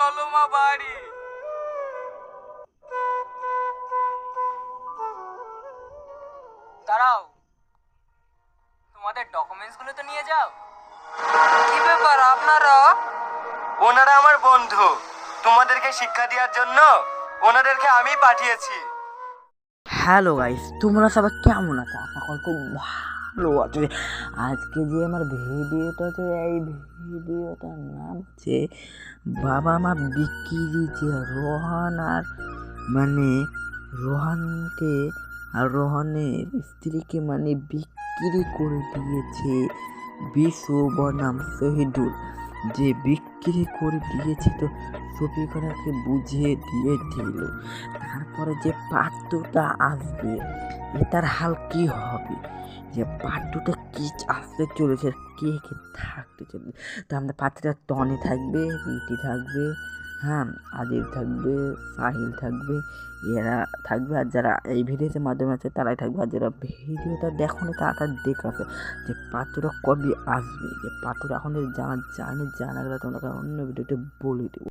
চলো মা বাড়ি। দাঁড়াও তোমাদের ডকুমেন্টসগুলো তো নিয়ে যাও। কি ব্যাপার আপনারা? ওনারা আমার বন্ধু। তোমাদেরকে শিক্ষা দেওয়ার জন্য ওনাদেরকে আমি পাঠিয়েছি। হ্যালো গাইস তোমরা সবাই কেমন আছো? আশা করি খুব ভালো আছে। আজকে যে আমার ভিডিওটা আছে এই ভিডিওটার নাম হচ্ছে বাবা মা বিক্রি যে রোহান আর মানে রোহানকে আর রোহানের স্ত্রীকে মানে বিক্রি করে দিয়েছে বিশ্ব বনাম শহীদুল। যে বিক্রি করে দিয়েছিল ছবিখানাকে বুঝিয়ে দিয়ে দিল। তারপরে যে পাত্রটা আসবে এটার হাল কি হবে? যে পাত্রটা কি আসতে চলেছে, কে কে থাকতে চলেছে? তো আমাদের পাত্রটা টনি থাকবে রীতি থাকবে হ্যাঁ আজিব থাকবে, সাহিল থাকবে, এরা থাকবে আর যারা এই ভিডিওতে মাধ্যমে আছে তারাই থাকবে আর যারা ভিডিওটা দেখো না তারা তার দেখে আছে যে পাত্রটা কবে আসবে, যে পাত্রটা এখন জানা যায় না জানা গেলে তোমরা অন্য ভিডিওতে বলে দেবো।